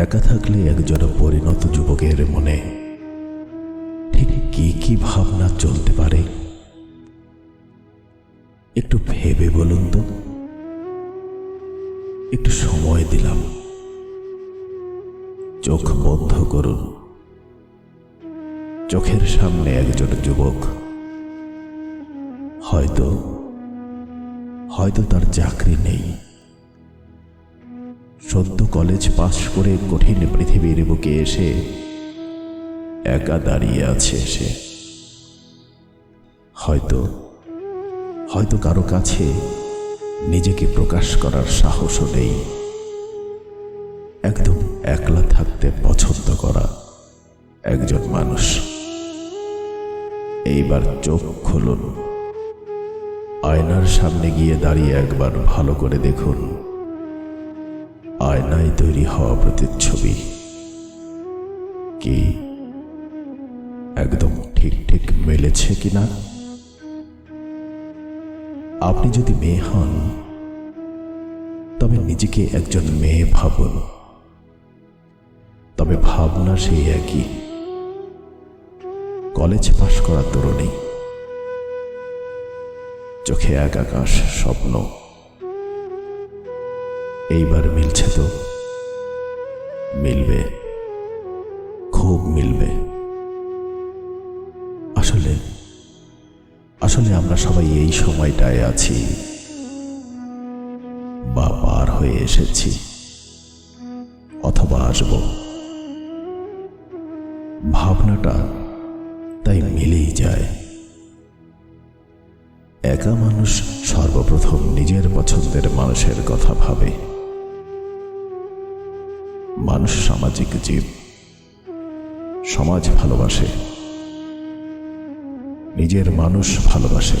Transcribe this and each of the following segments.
একা থাকলে একজন পরিণত যুবকের মনে ঠিক কি কি ভাবনা চলতে পারে? একটু ভেবে বলুন তো। একটু সময় দিলাম। চোখ বন্ধ করুন। চোখের সামনে একজন যুবক হয়তো হয়তো তার চাকরি নেই। সদ্য কলেজ পাশ করে কঠিন পৃথিবীর বুকে এসে একা দাঁড়িয়ে আছে সে। হয়তো হয়তো কারও কাছে নিজেকে প্রকাশ করার সাহসও নেই। একদম একলা থাকতে পছন্দ করা একজন মানুষ। এইবার চোখ খুলুন। আয়নার সামনে গিয়ে দাঁড়িয়ে একবার ভালো করে দেখুন। আয়নায় তৈরি হওয়া প্রতিচ্ছবি। কি? একদম ঠিক ঠিক মেলেছে কিনা? আপনি যদি মেয়ে হন, তবে নিজেকে একজন মেয়ে ভাবুন। তবে ভাবনা সেই একই। কলেজ পাশ করা তরুণী চোখে এক আকাশ স্বপ্ন। এইবার মিলছে তো। মিলবে। খুব মিলবে। আসলে আসলে আমরা সবাই এই সময়টায় আছি। বা পার হয়ে এসেছি। অথবা আসব। ভাবনাটা তাই মিলেই যায়। একা মানুষ সর্বপ্রথম নিজের পছন্দের মানুষের কথা ভাবে। মানুষ সামাজিক জীব। সমাজ ভালোবাসে। নিজের মানুষ ভালোবাসে।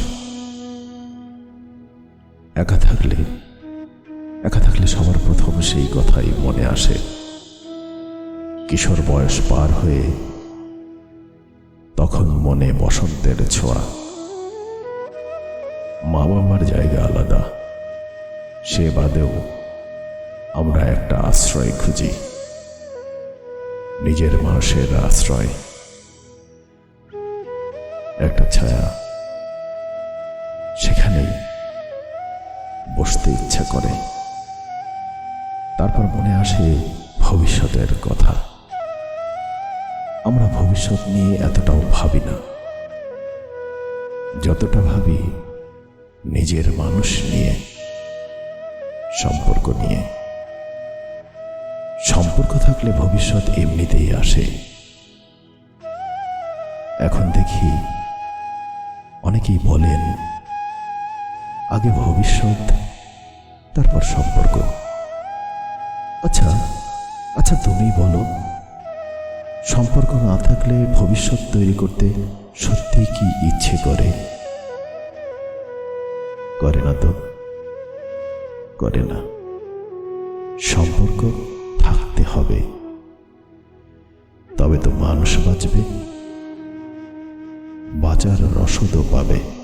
একা থাকলে একা থাকলে সবার প্রথম সেই কথাই মনে আসে। কিশোর বয়স পার হয়ে তখন মনে বসন্তের ছোঁয়া। মা বাবার জায়গা আলাদা। সে বাদেও আমরা একটা আশ্রয় খুঁজি। নিজের মানুষের আশ্রয়। একটা ছায়া সেখানেই বসতে ইচ্ছা করে। তারপর মনে আসে ভবিষ্যতের কথা। আমরা ভবিষ্যৎ নিয়ে এতটাও ভাবি না। যতটা ভাবি নিজের মানুষ নিয়ে, সম্পর্ক নিয়ে। সম্পর্ক থাকলে ভবিষ্যৎ এমনিতেই আসে। এখন দেখি অনেকেই বলেন, আগে ভবিষ্যৎ, তারপর সম্পর্ক। আচ্ছা আচ্ছা তুমি বলো, সম্পর্ক না থাকলে ভবিষ্যৎ তৈরি করতে সত্যি কি ইচ্ছে করে? করে না তো? করে না। সম্পর্ক মানুষ বাঁচবে? বাঁচার রসদও পাবে।